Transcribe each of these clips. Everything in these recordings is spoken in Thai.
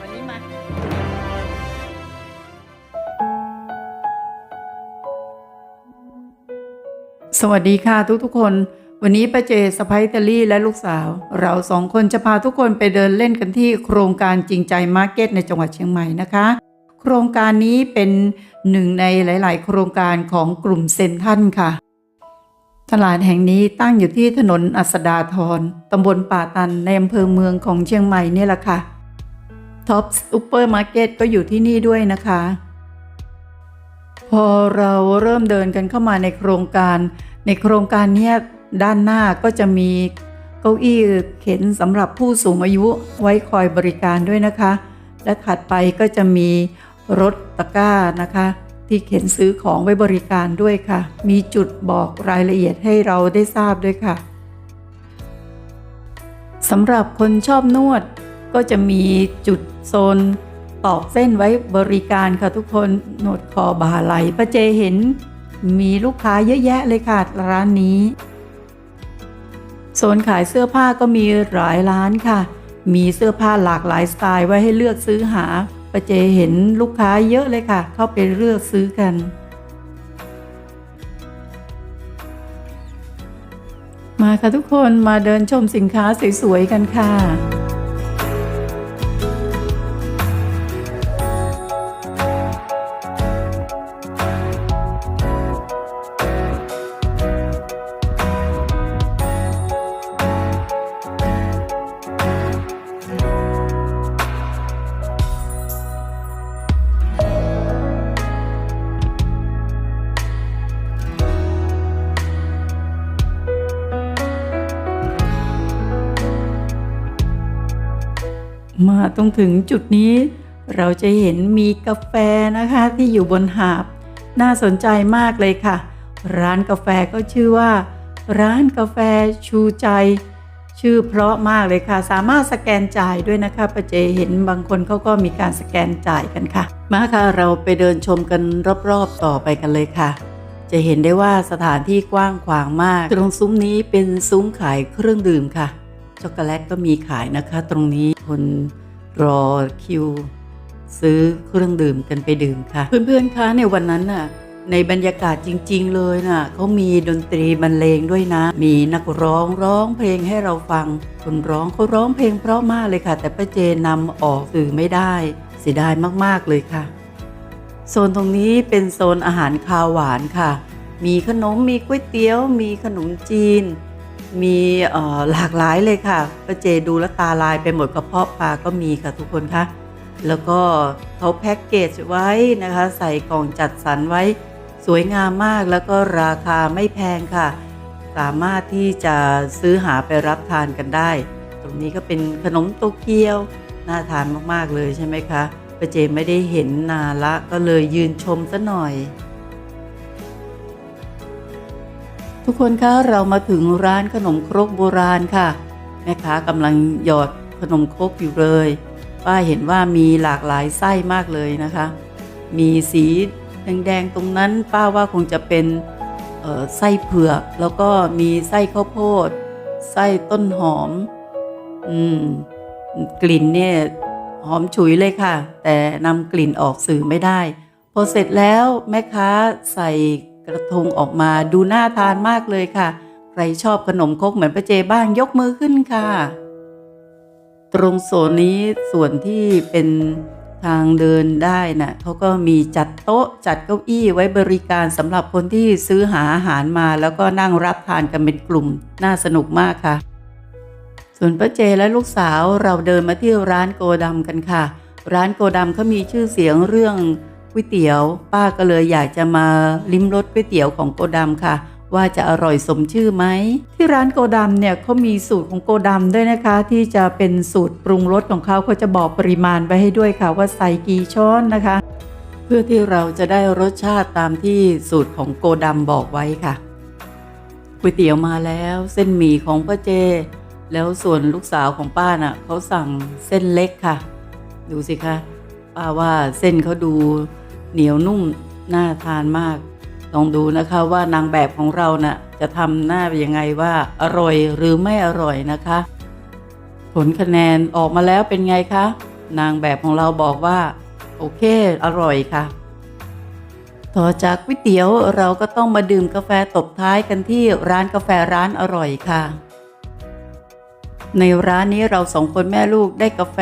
วันนี้มาสวัสดีค่ะทุกทุกๆคน วันนี้ป้าเจสะพ้ายเตลลี่และลูกสาว เราสองคนจะพาทุกคนไปเดินเล่นกันที่โครงการจริงใจมาร์เก็ตในจังหวัดเชียงใหม่นะคะ โครงการนี้เป็นหนึ่งในหลาย ๆ โครงการของกลุ่มเซนทันค่ะ ตลาดแห่งนี้ตั้งอยู่ที่ถนนอัสดาทรตำบลป่าตันในอำเภอเมืองของเชียงใหม่นี่แหละค่ะ ท็อปซูเปอร์มาร์เก็ตก็อยู่ที่นี่ด้วยนะคะ พอเราเริ่มเดินกันเข้ามาในโครงการ ในโครงการนี้ด้านหน้าก็จะมีเก้าอี้เข็นสำหรับผู้สูงอายุไว้คอยบริการด้วยนะคะ และถัดไปก็จะมีรถตะกร้านะคะ ที่เข็นซื้อของไว้บริการด้วยค่ะ มีจุดบอกรายละเอียดให้เราได้ทราบด้วยค่ะสำหรับคนชอบนวด ก็จะมีจุดโซนตอกเส้นไว้บริการค่ะทุกคนนวดคอบ่าไหลป้าเจเห็น มีลูกค้าเยอะแยะเลยค่ะร้านนี้ โซนขายเสื้อผ้าก็มีหลายร้านค่ะ มีเสื้อผ้าหลากหลายสไตล์ไว้ให้เลือกซื้อหาป้าเจเห็นลูกค้าเยอะเลยค่ะ เข้าไปเลือกซื้อกัน มาค่ะทุกคนมาเดินชมสินค้าสวยๆกันค่ะ มาตรงถึงจุดนี้ เราจะเห็นมีกาแฟนะคะที่อยู่บนหาบ น่าสนใจมากเลยค่ะ ร้านกาแฟก็ชื่อว่า ร้านกาแฟชูใจ ชื่อเพราะมากเลยค่ะ สามารถสแกนจ่ายด้วยนะคะประเจเห็นบางคนเขาก็มีการสแกนจ่ายกันค่ะ มาค่ะเราไปเดินชมกันรอบๆต่อไปกันเลยค่ะจะเห็นได้ว่าสถานที่กว้างขวางมาก ตรงซุ้มนี้เป็นซุ้มขายเครื่องดื่มค่ะ ช็อกโกแลตก็มีขายนะคะตรงนี้คนรอคิว ซื้อเครื่องดื่มกันไปดื่มค่ะ เพื่อนๆคะในวันนั้นน่ะในบรรยากาศจริง ๆ เลยน่ะเขามีดนตรีบรรเลงด้วยนะ มีนักร้องร้องเพลงให้เราฟัง คนร้องเขาร้องเพลงเพราะมากเลยค่ะ แต่ป้าเจนำออกสื่อไม่ได้ เสียดายมากๆเลยค่ะ โซนตรงนี้เป็นโซนอาหารคาวหวานค่ะ มีขนมมีก๋วยเตี๋ยว มีขนมจีน มีหลากหลายเลยค่ะป้าเจดูแล้วตาลายไปหมดกระเพาะปลาก็มีค่ะทุกคนคะแล้วก็เขาแพ็กเกจไว้นะคะ ใส่กล่องจัดสรรไว้สวยงามมากแล้วก็ราคาไม่แพงค่ะ สามารถที่จะซื้อหาไปรับทานกันได้ ตรงนี้ก็เป็นขนมโตเกียวน่าทานมากๆเลยใช่ไหมคะป้าเจไม่ได้เห็นนานละก็เลยยืนชมซะหน่อย ทุกคนคะเรามาถึงร้านขนมครกโบราณค่ะ แม่ค้ากำลังหยอดขนมครกอยู่เลยป้าเห็นว่ามีหลากหลายไส้มากเลยนะคะ มีสีแดงๆตรงนั้นป้าว่าคงจะเป็นไส้เผือก แล้วก็มีไส้ข้าวโพด ไส้ต้นหอม อืม กลิ่นเนี่ยหอมฉุยเลยค่ะ แต่นำกลิ่นออกสื่อไม่ได้ พอเสร็จแล้วแม่ค้าใส่ กระทงออกมาดูน่าทานมากเลยค่ะ ใครชอบขนมครกเหมือนป้าเจบ้างยกมือขึ้นค่ะ ตรงโซนนี้ส่วนที่เป็นทางเดินได้น่ะเขาก็มีจัดโต๊ะจัดเก้าอี้ไว้บริการสำหรับคนที่ซื้อหาอาหารมา แล้วก็นั่งรับทานกันเป็นกลุ่ม น่าสนุกมากค่ะ ส่วนป้าเจและลูกสาวเราเดินมาที่ร้านโกดำกันค่ะ ร้านโกดำเขามีชื่อเสียงเรื่อง ก๋วยเตี๋ยว ป้าก็เลยอยากจะมาลิ้มรสก๋วยเตี๋ยวของโกดำค่ะ ว่าจะอร่อยสมชื่อไหม ที่ร้านโกดำเนี่ยเขามีสูตรของโกดำด้วยนะคะ ที่จะเป็นสูตรปรุงรสของเขาเขาจะบอกปริมาณไว้ให้ด้วยค่ะ ว่าใส่กี่ช้อนนะคะ เพื่อที่เราจะได้รสชาติตามที่สูตรของโกดำบอกไว้ค่ะก๋วยเตี๋ยวมาแล้วเส้นหมี่ของป้าเจ แล้วส่วนลูกสาวของป้าน่ะเขาสั่งเส้นเล็กค่ะ ดูสิคะป้าว่าเส้นเขาดู เหนียวนุ่มน่าทานมากลองดูนะคะว่านางแบบของเราน่ะจะทำหน้ายังไงว่าอร่อยหรือไม่อร่อยนะคะ ผลคะแนนออกมาแล้วเป็นไงคะ นางแบบของเราบอกว่า โอเค อร่อยค่ะ ต่อจากก๋วยเตี๋ยวเราก็ต้องมาดื่มกาแฟตบท้ายกันที่ร้านกาแฟร้านอร่อยค่ะ ในร้านนี้เราสองคนแม่ลูกได้กาแฟ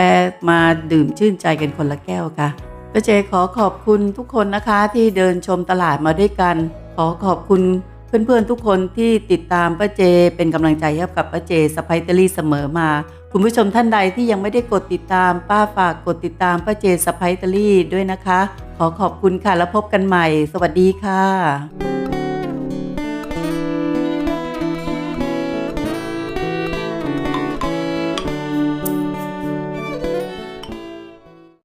มาดื่มชื่นใจกันคนละแก้วค่ะ ป้าเจขอขอบคุณทุกคนนะคะที่เดินชมตลาดมาด้วยกัน ขอขอบคุณเพื่อนๆทุกคนที่ติดตามป้าเจ เป็นกำลังใจให้กับป้าเจสไปเตอรี่เสมอมา คุณผู้ชมท่านใดที่ยังไม่ได้กดติดตาม ป้าฝากกดติดตามป้าเจสไปเตอรี่ด้วยนะคะ ขอขอบคุณค่ะแล้วพบกันใหม่ สวัสดีค่ะ